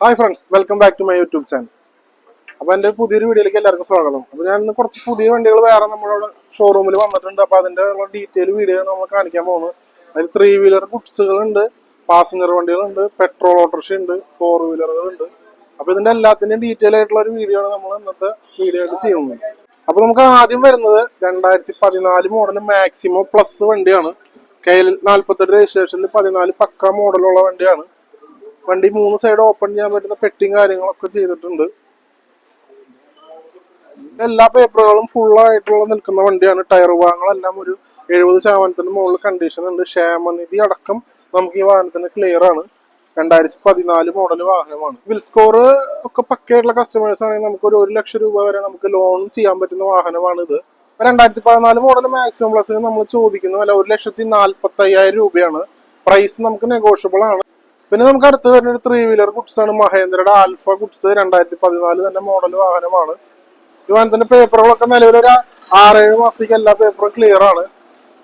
Hi friends welcome back to my YouTube channel അപ്പൊ എന്റെ പുതിയൊരു വീഡിയോയിലേക്ക് എല്ലാവർക്കും സ്വാഗതം. അപ്പൊ ഞാൻ ഇന്ന് കുറച്ച് പുതിയ വണ്ടികൾ വേറെ നമ്മളവിടെ ഷോറൂമിൽ വന്നിട്ടുണ്ട്. അപ്പൊ അതിന്റെ ഡീറ്റെയിൽ വീഡിയോ നമ്മൾ കാണിക്കാൻ പോകുന്നു അതിൽ ത്രീ വീലർ ഗുഡ്സുകളുണ്ട് പാസഞ്ചർ വണ്ടികളുണ്ട് പെട്രോൾ ഓട്ടോറിക്ഷ ഉണ്ട് ഫോർ വീലറുകളുണ്ട് അപ്പൊ ഇതിന്റെ എല്ലാത്തിന്റെയും ഡീറ്റെയിൽ ആയിട്ടുള്ള ഒരു വീഡിയോ ആണ് നമ്മൾ ഇന്നത്തെ വീഡിയോ ആയിട്ട് ചെയ്യുന്നത്. അപ്പൊ നമുക്ക് ആദ്യം വരുന്നത് രണ്ടായിരത്തി പതിനാല് മോഡൽ മാക്സിമോ പ്ലസ് വണ്ടിയാണ്. കയ്യിൽ നാൽപ്പത്തെട്ട് രജിസ്ട്രേഷനിൽ പതിനാല് പക്ക മോഡലുള്ള വണ്ടിയാണ്. വണ്ടി മൂന്ന് സൈഡ് ഓപ്പൺ ചെയ്യാൻ പറ്റുന്ന പെട്ടിയും കാര്യങ്ങളൊക്കെ ചെയ്തിട്ടുണ്ട്. എല്ലാ പേപ്പറുകളും ഫുൾ ആയിട്ടുള്ള നിൽക്കുന്ന വണ്ടിയാണ്. ടയർ ഭാഗങ്ങളെല്ലാം ഒരു എഴുപത് ശതമാനത്തിന് മുകളിൽ കണ്ടീഷൻ ഉണ്ട്. ക്ഷേമനിധി അടക്കം നമുക്ക് ഈ വാഹനത്തിന് ക്ലിയർ ആണ്. രണ്ടായിരത്തി പതിനാല് മോഡൽ വാഹനമാണ്. വിൽ സ്കോർ ഒക്കെ പക്കയായിട്ടുള്ള കസ്റ്റമേഴ്സ് ആണെങ്കിൽ നമുക്ക് ഒരു ഒരു ലക്ഷം രൂപ വരെ നമുക്ക് ലോൺ ചെയ്യാൻ പറ്റുന്ന വാഹനമാണ് ഇത്. രണ്ടായിരത്തി പതിനാല് മോഡൽ മാക്സിമം പ്ലസ് നമ്മൾ ചോദിക്കുന്ന വില ഒരു ലക്ഷത്തി നാൽപ്പത്തി അയ്യായിരം രൂപയാണ്. പ്രൈസ് നമുക്ക് നെഗോഷ്യബിൾ ആണ്. പിന്നെ നമുക്ക് അടുത്ത് വരുന്ന ത്രീ വീലർ ഗുഡ്സ് ആണ്. മഹേന്ദ്രയുടെ ആൽഫ ഗുഡ്സ് രണ്ടായിരത്തി പതിനാല് തന്നെ മോഡൽ വാഹനമാണ്. ഈ വാഹനത്തിന്റെ പേപ്പറുകളൊക്കെ നിലവിൽ ഒരു ആറേഴ് മാസത്തേക്ക് എല്ലാ പേപ്പറും ക്ലിയർ ആണ്.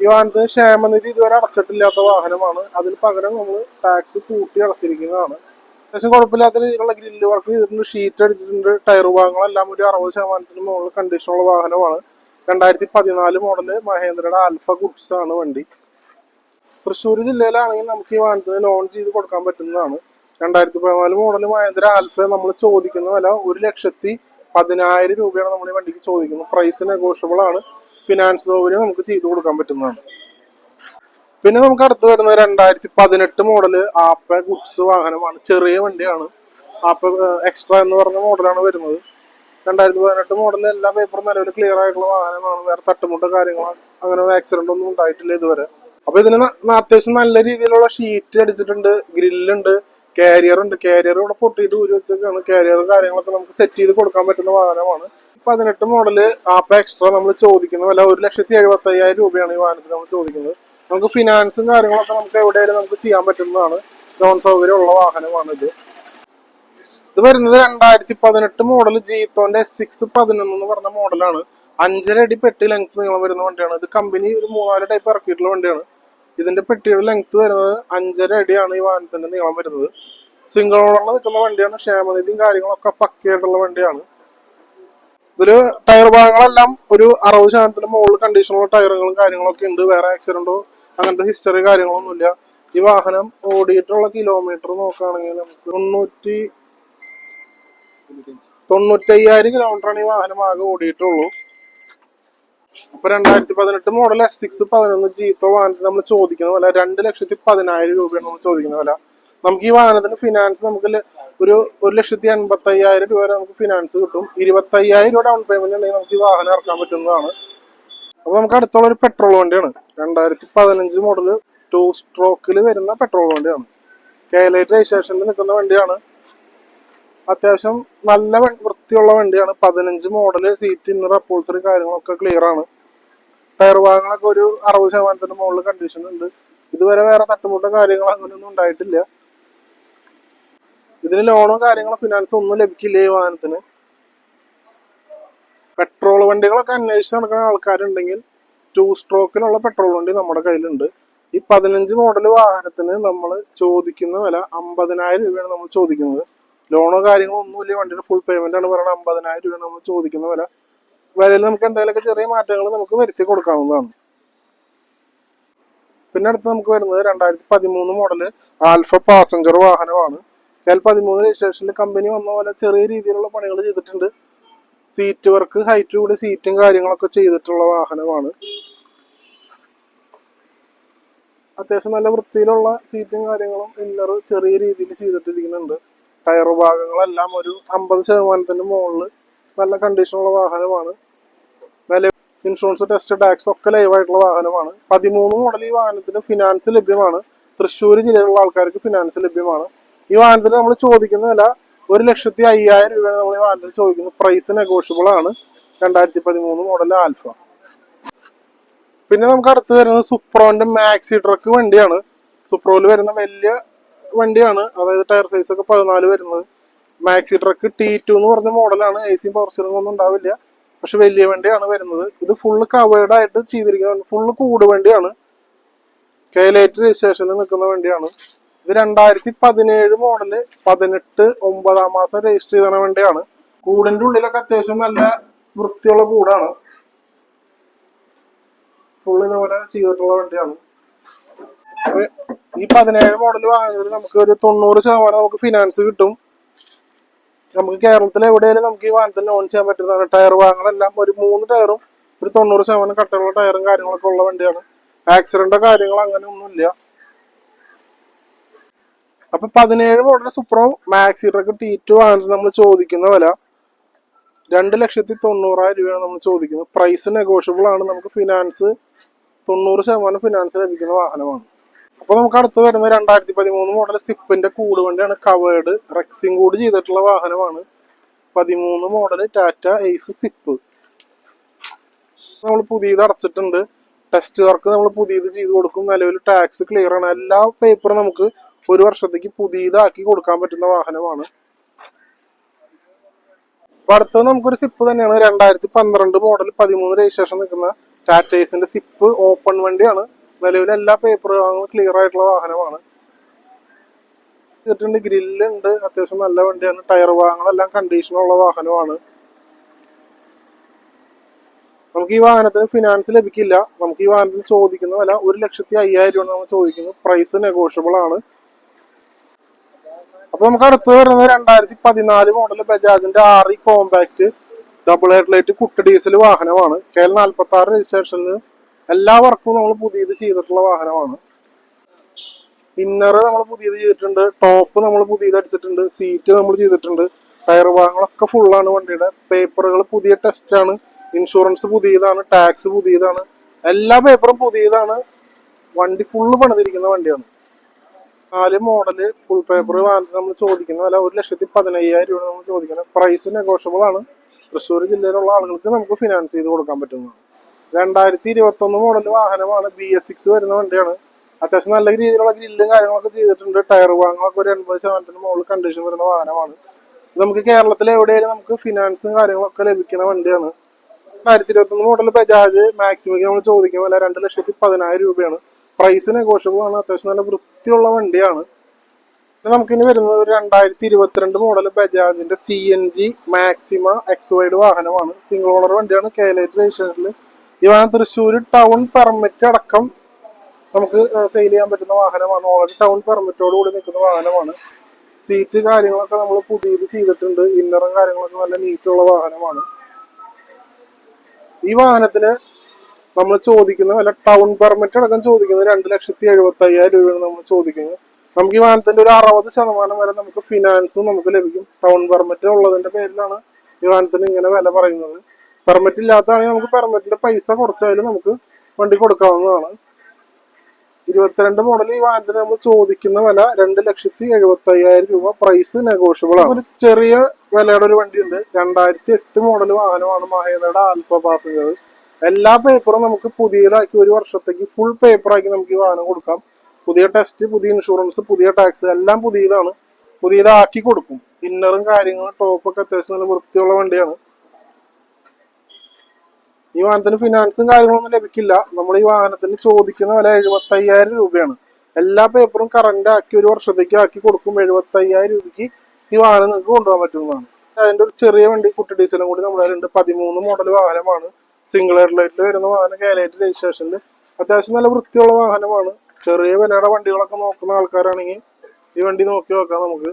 ഈ വാഹനത്തിന് ക്ഷേമനിധി ഇതുവരെ അടച്ചിട്ടില്ലാത്ത വാഹനമാണ്. അതിന് പകരം നമ്മൾ ടാക്സ് കൂട്ടി അടച്ചിരിക്കുന്നതാണ്. അത്യാവശ്യം കുഴപ്പമില്ലാത്ത രീതിയിലുള്ള ഗ്രില്ല് വർക്ക് ചെയ്തിട്ടുണ്ട്. ഷീറ്റ് അടിച്ചിട്ടുണ്ട്. ടയർ ഭാഗങ്ങളെല്ലാം ഒരു അറുപത് ശതമാനത്തിന് മുകളിൽ കണ്ടീഷനുള്ള വാഹനമാണ്. രണ്ടായിരത്തി പതിനാല് മോഡൽ മഹേന്ദ്രയുടെ ആൽഫ ഗുഡ്സ് ആണ് വണ്ടി. തൃശ്ശൂർ ജില്ലയിലാണെങ്കിൽ നമുക്ക് ഈ വാഹനത്തിന് ലോൺ ചെയ്ത് കൊടുക്കാൻ പറ്റുന്നതാണ്. രണ്ടായിരത്തി പതിനാല് മോഡൽ മഹേന്ദ്ര ആൽഫ നമ്മൾ ചോദിക്കുന്ന വില ഒരു ലക്ഷത്തി പതിനായിരം രൂപയാണ് നമ്മൾ ഈ വണ്ടിക്ക് ചോദിക്കുന്നത്. പ്രൈസ് നെഗോഷ്യബിൾ ആണ്. ഫിനാൻസ് സൗകര്യം നമുക്ക് ചെയ്തു കൊടുക്കാൻ പറ്റുന്നതാണ്. പിന്നെ നമുക്ക് അടുത്ത് വരുന്ന രണ്ടായിരത്തി പതിനെട്ട് മോഡൽ ആപ്പ ഗുഡ്സ് വാഹനമാണ്. ചെറിയ വണ്ടിയാണ്. ആപ്പ എക്സ്ട്രാ എന്ന് പറഞ്ഞ മോഡലാണ് വരുന്നത്. രണ്ടായിരത്തി പതിനെട്ട് മോഡലിൽ എല്ലാ പേപ്പറും നിലവിൽ ക്ലിയർ ആയിട്ടുള്ള വാഹനമാണ്. വേറെ തട്ടുമുട്ട കാര്യങ്ങളോ അങ്ങനെ ആക്സിഡന്റ് ഒന്നും ഉണ്ടായിട്ടില്ല ഇതുവരെ. അപ്പൊ ഇതിന് അത്യാവശ്യം നല്ല രീതിയിലുള്ള ഷീറ്റ് അടിച്ചിട്ടുണ്ട് ഗ്രില്ലുണ്ട് കാരിയർ ഉണ്ട്. കാരിയർ ഇവിടെ പൊട്ടിയിട്ട് ഊരി വെച്ചേക്കാണ്. കാരിയറും കാര്യങ്ങളൊക്കെ നമുക്ക് സെറ്റ് ചെയ്ത് കൊടുക്കാൻ പറ്റുന്ന വാഹനമാണ്. പതിനെട്ട് മോഡൽ ആപ്പ് എക്സ്ട്രാ നമ്മൾ ചോദിക്കുന്ന വില ഒരു ലക്ഷത്തി എഴുപത്തി അയ്യായിരം രൂപയാണ് ഈ വാഹനത്തിന് നമ്മൾ ചോദിക്കുന്നത്. നമുക്ക് ഫിനാൻസും കാര്യങ്ങളൊക്കെ നമുക്ക് എവിടെയായാലും നമുക്ക് ചെയ്യാൻ പറ്റുന്നതാണ്. ലോൺ സൗകര്യം ഉള്ള വാഹനമാണ് ഇത്. ഇത് വരുന്നത് രണ്ടായിരത്തി പതിനെട്ട് മോഡൽ ജീത്തോന്റെ സിക്സ് പതിനൊന്ന് എന്ന് പറഞ്ഞ മോഡലാണ് അഞ്ചര അടി പെട്ടി ലെങ്ത് നീളം വരുന്ന വണ്ടിയാണ്. ഇത് കമ്പനി ഒരു മൂന്നാൽ ടൈപ്പ് ഇറക്കിയിട്ടുള്ള വണ്ടിയാണ്. ഇതിന്റെ പെട്ടിയുടെ ലെങ്ത് വരുന്നത് അഞ്ചര അടിയാണ് ഈ വാഹനത്തിന്റെ നീളം വരുന്നത്. സിംഗിൾ ഓണറിൽ നിൽക്കുന്ന വണ്ടിയാണ് ക്ഷേമനിധിയും കാര്യങ്ങളൊക്കെ പക്കയായിട്ടുള്ള വണ്ടിയാണ്. ഇതിൽ ടയർ ഭാഗങ്ങളെല്ലാം ഒരു അറുപത് ശതമാനത്തിന് മുകളിൽ കണ്ടീഷനുള്ള ടയറുകളും കാര്യങ്ങളൊക്കെ ഉണ്ട്. വേറെ ആക്സിഡന്റോ അങ്ങനത്തെ ഹിസ്റ്ററി കാര്യങ്ങളൊന്നുമില്ല. ഈ വാഹനം ഓടിയിട്ടുള്ള കിലോമീറ്റർ നോക്കുകയാണെങ്കിൽ നമുക്ക് തൊണ്ണൂറ്റി തൊണ്ണൂറ്റയ്യായിരം കിലോമീറ്ററാണ് ഈ വാഹനം ആകെ ഓടിയിട്ടുള്ളൂ. അപ്പൊ രണ്ടായിരത്തി പതിനെട്ട് മോഡൽ എസ് സിക്സ് പതിനൊന്ന് ജീത്തോ വാഹനത്തിന് നമ്മൾ ചോദിക്കുന്ന വില രണ്ട് ലക്ഷത്തി പതിനായിരം രൂപയാണ് നമ്മൾ ചോദിക്കുന്ന വില. നമുക്ക് ഈ വാഹനത്തിന് ഫിനാൻസ് നമുക്ക് ഒരു ഒരു ലക്ഷത്തി എൺപത്തി അയ്യായിരം രൂപ വരെ നമുക്ക് ഫിനാൻസ് കിട്ടും. ഇരുപത്തി അയ്യായിരം രൂപ ഡൗൺ പേയ്മെന്റ് ഉണ്ടെങ്കിൽ നമുക്ക് ഈ വാഹനം ഇറക്കാൻ പറ്റുന്നതാണ്. അപ്പൊ നമുക്ക് അടുത്തുള്ള ഒരു പെട്രോൾ വണ്ടിയാണ്. രണ്ടായിരത്തി പതിനഞ്ച് മോഡൽ ടു സ്ട്രോക്കിൽ വരുന്ന പെട്രോൾ വണ്ടിയാണ്. കേലൈറ്റ് രജിസ്ട്രേഷനിൽ നിൽക്കുന്ന വണ്ടിയാണ്. അത്യാവശ്യം നല്ല വൃത്തിയുള്ള വണ്ടിയാണ്. പതിനഞ്ച് മോഡൽ സീറ്റ് ഇന്നർ അപ്പോൾസറി കാര്യങ്ങളൊക്കെ ക്ലിയർ ആണ്. ടയർ ഭാഗങ്ങളൊക്കെ ഒരു അറുപത് ശതമാനത്തിന്റെ മുകളിൽ കണ്ടീഷൻ ഉണ്ട്. ഇതുവരെ വേറെ തട്ടുമുട്ട കാര്യങ്ങൾ അങ്ങനെയൊന്നും ഉണ്ടായിട്ടില്ല. ഇതിന് ലോണോ കാര്യങ്ങളോ ഫിനാൻസോ ഒന്നും ലഭിക്കില്ല ഈ വാഹനത്തിന്. പെട്രോൾ വണ്ടികളൊക്കെ അന്വേഷിച്ച് നടക്കുന്ന ആൾക്കാരുണ്ടെങ്കിൽ ടു സ്ട്രോക്കിലുള്ള പെട്രോൾ വണ്ടി നമ്മുടെ കയ്യിലുണ്ട്. ഈ പതിനഞ്ച് മോഡൽ വാഹനത്തിന് നമ്മൾ ചോദിക്കുന്ന വില അമ്പതിനായിരം രൂപയാണ് നമ്മൾ ചോദിക്കുന്നത്. ലോണോ കാര്യങ്ങളോ ഒന്നുമില്ല വണ്ടിയുടെ ഫുൾ പേയ്മെന്റ് ആണ് പറയുന്നത് അമ്പതിനായിരം രൂപ നമ്മൾ ചോദിക്കുന്ന വില. വിലയിൽ നമുക്ക് എന്തെങ്കിലുമൊക്കെ ചെറിയ മാറ്റങ്ങൾ നമുക്ക് വരുത്തി കൊടുക്കാവുന്നതാണ്. പിന്നെ അടുത്ത് നമുക്ക് വരുന്നത് രണ്ടായിരത്തി പതിമൂന്ന് മോഡൽ ആൽഫ പാസഞ്ചർ വാഹനമാണ്. കെൽ പതിമൂന്ന് രജിസ്ട്രേഷനിൽ കമ്പനി വന്ന പോലെ ചെറിയ രീതിയിലുള്ള പണികൾ ചെയ്തിട്ടുണ്ട്. സീറ്റ് വർക്ക് ഹൈറ്റ് കൂടി സീറ്റും കാര്യങ്ങളൊക്കെ ചെയ്തിട്ടുള്ള വാഹനമാണ്. അത്യാവശ്യം നല്ല വൃത്തിയിലുള്ള സീറ്റും കാര്യങ്ങളും ഇന്നർ ചെറിയ രീതിയിൽ ചെയ്തിട്ടിരിക്കുന്നുണ്ട്. ടയർ ഭാഗങ്ങളെല്ലാം ഒരു അമ്പത് ശതമാനത്തിന് മുകളിൽ നല്ല കണ്ടീഷനുള്ള വാഹനമാണ്. വില ഇൻഷുറൻസ് ടെസ്റ്റ് ടാക്സ് ഒക്കെ ലൈവായിട്ടുള്ള വാഹനമാണ്. പതിമൂന്ന് മോഡൽ ഈ വാഹനത്തിന് ഫിനാൻസ് ലഭ്യമാണ്. തൃശ്ശൂർ ജില്ലയിലുള്ള ആൾക്കാർക്ക് ഫിനാൻസ് ലഭ്യമാണ്. ഈ വാഹനത്തിന് നമ്മൾ ചോദിക്കുന്ന വില ഒരു ലക്ഷത്തി അയ്യായിരം രൂപയാണ് നമ്മൾ ഈ വാഹനത്തിന് ചോദിക്കുന്നത്. പ്രൈസ് നെഗോഷ്യബിൾ ആണ്. രണ്ടായിരത്തി പതിമൂന്ന് മോഡൽ ആൽഫ പിന്നെ നമുക്ക് അടുത്ത് വരുന്നത് സുപ്രോന്റെ മാക്സി ട്രക്ക് വണ്ടിയാണ്. സുപ്രോയിൽ വരുന്ന വലിയ വണ്ടിയാണ്. അതായത് ടയർ സൈസ് ഒക്കെ പതിനാല് വരുന്നത്. മാക്സി ട്രക്ക് ടി ടു എന്ന് പറഞ്ഞ മോഡലാണ് എ സി പവർ സ്റ്റിയറിംഗ് ഒന്നും ഉണ്ടാവില്ല. പക്ഷെ വലിയ വണ്ടിയാണ് വരുന്നത്. ഇത് ഫുള്ള് കവേർഡ് ആയിട്ട് ചെയ്തിരിക്കുന്നത് ഫുള്ള് കൂട് വണ്ടിയാണ്. കേലേറ്റ് രജിസ്ട്രേഷനിൽ നിൽക്കുന്ന വണ്ടിയാണ്. ഇത് രണ്ടായിരത്തി പതിനേഴ് മോഡൽ പതിനെട്ട് ഒമ്പതാം മാസം രജിസ്റ്റർ ചെയ്ത വണ്ടിയാണ്. കൂടിന്റെ ഉള്ളിലൊക്കെ അത്യാവശ്യം നല്ല വൃത്തിയുള്ള കൂടാണ്. ഫുള്ള് ഇതുപോലെ ചെയ്തിട്ടുള്ള വണ്ടിയാണ്. ഈ പതിനേഴ് മോഡൽ വാങ്ങുന്നതിൽ നമുക്ക് ഒരു തൊണ്ണൂറ് ശതമാനം നമുക്ക് ഫിനാൻസ് കിട്ടും. നമുക്ക് കേരളത്തിൽ എവിടെയാലും നമുക്ക് ഈ വാഹനത്തിൽ ലോൺ ചെയ്യാൻ പറ്റുന്നതാണ്. ടയർ വാങ്ങലെല്ലാം ഒരു മൂന്ന് ടയറും ഒരു തൊണ്ണൂറ് ശതമാനം കട്ടുള്ള ടയറും കാര്യങ്ങളൊക്കെ ഉള്ള വണ്ടിയാണ്. ആക്സിഡന്റോ കാര്യങ്ങളോ അങ്ങനെ ഒന്നുമില്ല. അപ്പൊ പതിനേഴ് model Supro maxi truck T two വാങ്ങുന്നത് നമ്മൾ ചോദിക്കുന്ന വില രണ്ട് ലക്ഷത്തി തൊണ്ണൂറായിരം രൂപയാണ് നമ്മൾ ചോദിക്കുന്നത്. പ്രൈസ് നെഗോഷ്യബിൾ ആണ്. നമുക്ക് ഫിനാൻസ് തൊണ്ണൂറ് ശതമാനം ഫിനാൻസ് ലഭിക്കുന്ന വാഹനമാണ്. അപ്പൊ നമുക്ക് അടുത്ത് വരുന്ന രണ്ടായിരത്തി പതിമൂന്ന് മോഡൽ സിപ്പിന്റെ കൂട് വണ്ടിയാണ്. കവേർഡ് റെക്സിംഗ് കൂട് ചെയ്തിട്ടുള്ള വാഹനമാണ്. പതിമൂന്ന് മോഡൽ ടാറ്റ എയ്സ് സിപ്പ്. നമ്മൾ പുതിയത് അടച്ചിട്ടുണ്ട്. ടെസ്റ്റ് വർക്ക് നമ്മൾ പുതിയത് ചെയ്ത് കൊടുക്കും. നിലവിൽ ടാക്സ് ക്ലിയർ ആണ്. എല്ലാ പേപ്പറും നമുക്ക് ഒരു വർഷത്തേക്ക് പുതിയതാക്കി കൊടുക്കാൻ പറ്റുന്ന വാഹനമാണ്. അപ്പൊ അടുത്തത് നമുക്കൊരു സിപ്പ് തന്നെയാണ്. രണ്ടായിരത്തി പന്ത്രണ്ട് മോഡൽ പതിമൂന്ന് രജിസ്ട്രേഷൻ നിൽക്കുന്ന ടാറ്റേസിന്റെ സിപ്പ് ഓപ്പൺ വണ്ടിയാണ്. നിലവിൽ എല്ലാ പേപ്പറും ക്ലിയർ ആയിട്ടുള്ള വാഹനമാണ്. ചെയ്തിട്ടുണ്ട് ഗ്രില്ലുണ്ട് അത്യാവശ്യം നല്ല വണ്ടിയാണ്. ടയർ ഭാഗങ്ങളെല്ലാം കണ്ടീഷനുള്ള വാഹനമാണ്. നമുക്ക് ഈ വാഹനത്തിന് ഫിനാൻസ് ലഭിക്കില്ല. നമുക്ക് ഈ വാഹനത്തിന് ചോദിക്കുന്ന വില ഒരു ലക്ഷത്തി അയ്യായിരം രൂപ നമ്മൾ ചോദിക്കുന്നത്. പ്രൈസ് നെഗോഷ്യബിൾ ആണ്. അപ്പൊ നമുക്ക് അടുത്ത് വരുന്നത് രണ്ടായിരത്തി പതിനാല് മോഡൽ ബജാജിന്റെ ആറി കോമ്പാക്ട് ഡബിൾ ഹെഡ്ലൈറ്റ് കുട്ട് ഡീസൽ വാഹനമാണ്. കെ എൽ നാൽപ്പത്തി ആറ് രജിസ്ട്രേഷനിൽ എല്ലാ വർക്കും നമ്മൾ പുതിയത് ചെയ്തിട്ടുള്ള വാഹനമാണ്. ഇന്നർ നമ്മൾ പുതിയത് ചെയ്തിട്ടുണ്ട് ടോപ്പ് നമ്മൾ പുതിയത് അടിച്ചിട്ടുണ്ട് സീറ്റ് നമ്മൾ ചെയ്തിട്ടുണ്ട് ടയർ ഭാഗങ്ങളൊക്കെ ഫുള്ളാണ് വണ്ടിയുടെ. പേപ്പറുകൾ പുതിയ ടെസ്റ്റ് ആണ് ഇൻഷുറൻസ് പുതിയതാണ് ടാക്സ് പുതിയതാണ് എല്ലാ പേപ്പറും പുതിയതാണ്. വണ്ടി ഫുള്ള് പണിതിരിക്കുന്ന വണ്ടിയാണ്. നാല് മോഡൽ ഫുൾ പേപ്പർ നമ്മൾ ചോദിക്കുന്ന അല്ല ഒരു ലക്ഷത്തി പതിനയ്യായിരം രൂപ നമ്മൾ ചോദിക്കുന്നത്. പ്രൈസ് നെഗോഷ്യബിൾ ആണ്. തൃശ്ശൂർ ജില്ലയിലുള്ള ആളുകൾക്ക് നമുക്ക് ഫിനാൻസ് ചെയ്ത് കൊടുക്കാൻ പറ്റുന്നതാണ്. രണ്ടായിരത്തി ഇരുപത്തി ഒന്ന് മോഡൽ വാഹനമാണ് ബി എസ് സിക്സ് വരുന്ന വണ്ടിയാണ്. അത്യാവശ്യം നല്ല രീതിയിലുള്ള ഗ്രില്ലും കാര്യങ്ങളൊക്കെ ചെയ്തിട്ടുണ്ട്. ടയർ വാങ്ങുകളൊക്കെ ഒരു എൺപത് ശതമാനത്തിന് മുകളിൽ കണ്ടീഷൻ വരുന്ന വാഹനമാണ്. നമുക്ക് കേരളത്തിൽ എവിടെയായാലും നമുക്ക് ഫിനാൻസും കാര്യങ്ങളൊക്കെ ലഭിക്കുന്ന വണ്ടിയാണ്. രണ്ടായിരത്തി ഇരുപത്തി ഒന്ന് മോഡൽ ബജാജ് മാക്സിമം നമ്മൾ ചോദിക്കുന്ന വില രണ്ട് ലക്ഷത്തി പതിനായിരം രൂപയാണ്. പ്രൈസ് നെഗോഷ്യബിൾ ആണ്. അത്യാവശ്യം നല്ല വൃത്തിയുള്ള വണ്ടിയാണ്. നമുക്കിനി വരുന്നത് ഒരു രണ്ടായിരത്തി ഇരുപത്തിരണ്ട് model ബജാജിന്റെ C N G Maxima X wide വാഹനമാണ്. സിംഗിൾ ഓണർ വണ്ടിയാണ്. കേലേറ്റ് രജിസ്ട്രേഷനിൽ വാഹനം തൃശ്ശൂർ ടൗൺ പെർമിറ്റ് അടക്കം നമുക്ക് സെയിൽ ചെയ്യാൻ പറ്റുന്ന വാഹനമാണ്. ഓൾറെഡി ടൗൺ പെർമിറ്റോട് കൂടി നിൽക്കുന്ന വാഹനമാണ്. സീറ്റ് കാര്യങ്ങളൊക്കെ നമ്മൾ പുതിയത് ചെയ്തിട്ടുണ്ട്. ഇന്നറും കാര്യങ്ങളൊക്കെ നല്ല നീറ്റുള്ള വാഹനമാണ്. ഈ വാഹനത്തിന് നമ്മൾ ചോദിക്കുന്ന വില ടൗൺ പെർമിറ്റ് അടക്കം ചോദിക്കുന്നത് രണ്ട് ലക്ഷത്തി എഴുപത്തി അയ്യായിരം രൂപയാണ് നമ്മൾ ചോദിക്കുന്നത്. നമുക്ക് ഈ വാഹനത്തിന്റെ ഒരു അറുപത് ശതമാനം വരെ നമുക്ക് ഫിനാൻസും നമുക്ക് ലഭിക്കും. ടൗൺ പെർമിറ്റ് ഉള്ളതിന്റെ പേരിലാണ് ഈ വാഹനത്തിന് ഇങ്ങനെ വില പറയുന്നത്. പെർമിറ്റ് ഇല്ലാത്തതാണെങ്കിൽ നമുക്ക് പെർമിറ്റിന്റെ പൈസ കുറച്ചായാലും നമുക്ക് വണ്ടി കൊടുക്കാവുന്നതാണ്. ഇരുപത്തിരണ്ട് മോഡൽ ഈ വാഹനത്തിന് നമ്മൾ ചോദിക്കുന്ന വില രണ്ട് ലക്ഷത്തി എഴുപത്തി അയ്യായിരം രൂപ. പ്രൈസ് നെഗോഷ്യബിൾ ആണ്. ഒരു ചെറിയ വിലയുടെ ഒരു വണ്ടിയുണ്ട്. രണ്ടായിരത്തി എട്ട് മോഡൽ വാഹനമാണ് മഹേന്ദ്രയുടെ ആൽഫ പാസഞ്ചർ എല്ലാ പേപ്പറും നമുക്ക് പുതിയതാക്കി ഒരു വർഷത്തേക്ക് ഫുൾ പേപ്പറാക്കി നമുക്ക് ഈ വാഹനം കൊടുക്കാം. പുതിയ ടെസ്റ്റ് പുതിയ ഇൻഷുറൻസ് പുതിയ ടാക്സ് എല്ലാം പുതിയതാണ്. പുതിയതാക്കി കൊടുക്കും. ഇന്നറും കാര്യങ്ങളും ടോപ്പൊക്കെ അത്യാവശ്യം നല്ല വൃത്തിയുള്ള വണ്ടിയാണ്. ഈ വാഹനത്തിന് ഫിനാൻസും കാര്യങ്ങളൊന്നും ലഭിക്കില്ല. നമ്മൾ ഈ വാഹനത്തിന് ചോദിക്കുന്ന വില എഴുപത്തി അയ്യായിരം രൂപയാണ്. എല്ലാ പേപ്പറും കറണ്ട് ആക്കി ഒരു വർഷത്തേക്ക് ആക്കി കൊടുക്കും. എഴുപത്തി അയ്യായിരം രൂപയ്ക്ക് ഈ വാഹനം നിങ്ങൾക്ക് കൊണ്ടുപോകാൻ പറ്റുന്നതാണ്. അതിന്റെ ഒരു ചെറിയ വണ്ടി കുട്ടി ഡീസലും കൂടി നമ്മുടെ രണ്ട് പതിമൂന്ന് മോഡൽ വാഹനമാണ്. സിംഗിൾ ഹെഡ്ലൈറ്റിൽ വരുന്ന വാഹനം കാലേറ്റ് രജിസ്ട്രേഷനിൽ അത്യാവശ്യം നല്ല വൃത്തിയുള്ള വാഹനമാണ്. ചെറിയ വിലയുടെ വണ്ടികളൊക്കെ നോക്കുന്ന ആൾക്കാരാണെങ്കിൽ ഈ വണ്ടി നോക്കി നോക്കാം നമുക്ക്.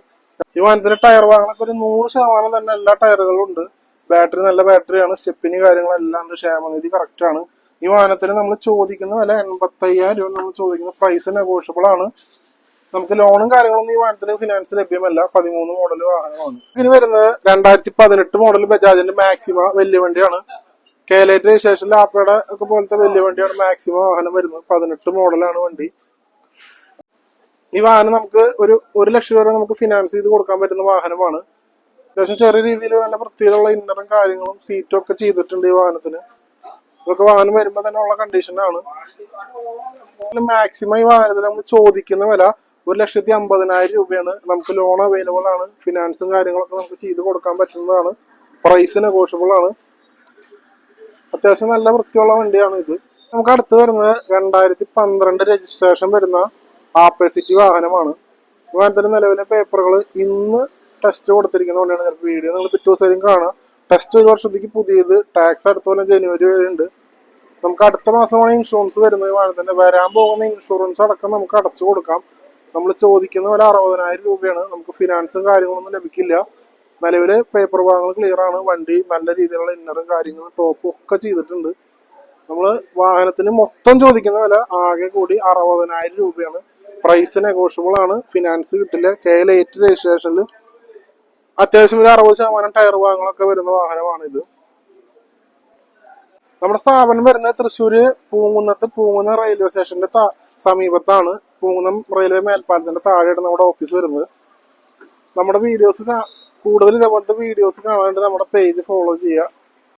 ഈ വാഹനത്തിന്റെ ടയർ വാഹനമൊക്കെ ഒരു നൂറ് ശതമാനം തന്നെ എല്ലാ ടയറുകളും ഉണ്ട്. ബാറ്ററി നല്ല ബാറ്ററിയാണ് സ്റ്റെപ്പിന് കാര്യങ്ങളെല്ലാം ക്ഷേമനിധി കറക്റ്റ് ആണ്. ഈ വാഹനത്തിന് നമ്മൾ ചോദിക്കുന്ന വില എൺപത്തയ്യായിരം രൂപ നമ്മൾ ചോദിക്കുന്ന പ്രൈസ് നെഗോഷ്യബിൾ ആണ്. നമുക്ക് ലോണും കാര്യങ്ങളൊന്നും ഈ വാഹനത്തിന് ഫിനാൻസ് ലഭ്യമല്ല പതിമൂന്ന് മോഡൽ വാഹനമാണ്. ഇതിന് വരുന്നത് രണ്ടായിരത്തി പതിനെട്ട് മോഡൽ ബജാജിന്റെ മാക്സിമ വലിയ വണ്ടിയാണ്. കേലേറ്റ് രജിസ്ട്രേഷൻ ആപ്പയുടെ ഒക്കെ പോലത്തെ വലിയ വണ്ടിയാണ് മാക്സിമ വാഹനം വരുന്നത്. പതിനെട്ട് മോഡലാണ് വണ്ടി. ഈ വാഹനം നമുക്ക് ഒരു ഒരു ലക്ഷം രൂപ നമുക്ക് ഫിനാൻസ് ചെയ്ത് കൊടുക്കാൻ പറ്റുന്ന വാഹനമാണ്. അത്യാവശ്യം ചെറിയ രീതിയിൽ നല്ല വൃത്തിയിലുള്ള ഇന്നറും കാര്യങ്ങളും സീറ്റും ഒക്കെ ചെയ്തിട്ടുണ്ട് ഈ വാഹനത്തിന്. ഇതൊക്കെ വാഹനം വരുമ്പോൾ തന്നെ ഉള്ള കണ്ടീഷനാണ് മാക്സിമം ഈ വാഹനത്തിന് നമ്മൾ ചോദിക്കുന്ന വില ഒരു ലക്ഷത്തി അമ്പതിനായിരം രൂപയാണ്. നമുക്ക് ലോൺ അവൈലബിൾ ആണ്. ഫിനാൻസും കാര്യങ്ങളൊക്കെ നമുക്ക് ചെയ്ത് കൊടുക്കാൻ പറ്റുന്നതാണ്. പ്രൈസ് നെഗോഷ്യബിൾ ആണ്. അത്യാവശ്യം നല്ല വൃത്തിയുള്ള വണ്ടിയാണ് ഇത്. നമുക്ക് അടുത്ത് വരുന്നത് രണ്ടായിരത്തി പന്ത്രണ്ട് രജിസ്ട്രേഷൻ വരുന്ന ആപ്പസിറ്റി വാഹനമാണ്. വാഹനത്തിന്റെ നിലവിലെ പേപ്പറുകൾ ഇന്ന് ടെസ്റ്റ് കൊടുത്തിരിക്കുന്നത് കൊണ്ടാണ് ചിലപ്പോൾ വീഡിയോ നിങ്ങൾ പിറ്റേ ദിവസം കാണാം ടെസ്റ്റ് ഒരു വർഷത്തേക്ക് പുതിയത്. ടാക്സ് അടുത്ത ജനുവരി വരെ ഉണ്ട്. നമുക്ക് അടുത്ത മാസമാണ് ഇൻഷുറൻസ് വരുന്നത്. തന്നെ വരാൻ പോകുന്ന ഇൻഷുറൻസ് അടക്കം നമുക്ക് അടച്ചു കൊടുക്കാം. നമ്മൾ ചോദിക്കുന്ന വില അറുപതിനായിരം രൂപയാണ്. നമുക്ക് ഫിനാൻസും കാര്യങ്ങളൊന്നും ലഭിക്കില്ല. നിലവിലെ പേപ്പർ ഭാഗങ്ങൾ ക്ലിയർ ആണ്. വണ്ടി നല്ല രീതിയിലുള്ള ഇന്നറും കാര്യങ്ങളും ടോപ്പും ഒക്കെ ചെയ്തിട്ടുണ്ട്. നമ്മൾ വാഹനത്തിന് മൊത്തം ചോദിക്കുന്ന വില ആകെ കൂടി അറുപതിനായിരം രൂപയാണ്. പ്രൈസ് നെഗോഷ്യബിൾ ആണ്. ഫിനാൻസ് കിട്ടില്ല. കെ എൽ എയ്റ്റ് രജിസ്ട്രേഷനിൽ അത്യാവശ്യം ഒരു അറുപത് ശതമാനം ടയർ ഭാഗങ്ങളൊക്കെ വരുന്ന വാഹനമാണ് ഇത് നമ്മുടെ സ്ഥാപനം വരുന്നത് തൃശ്ശൂര് പൂങ്കുന്നത്ത് പൂങ്കുന്ന റെയിൽവേ സ്റ്റേഷന്റെ സമീപത്താണ്. പൂങ്കുന്നം റെയിൽവേ മേൽപ്പാലത്തിന്റെ താഴെയാണ് നമ്മുടെ ഓഫീസ് വരുന്നത്. നമ്മുടെ വീഡിയോസ് കൂടുതൽ ഇതേപോലത്തെ വീഡിയോസ് കാണാനായിട്ട് നമ്മുടെ പേജ് ഫോളോ ചെയ്യുക.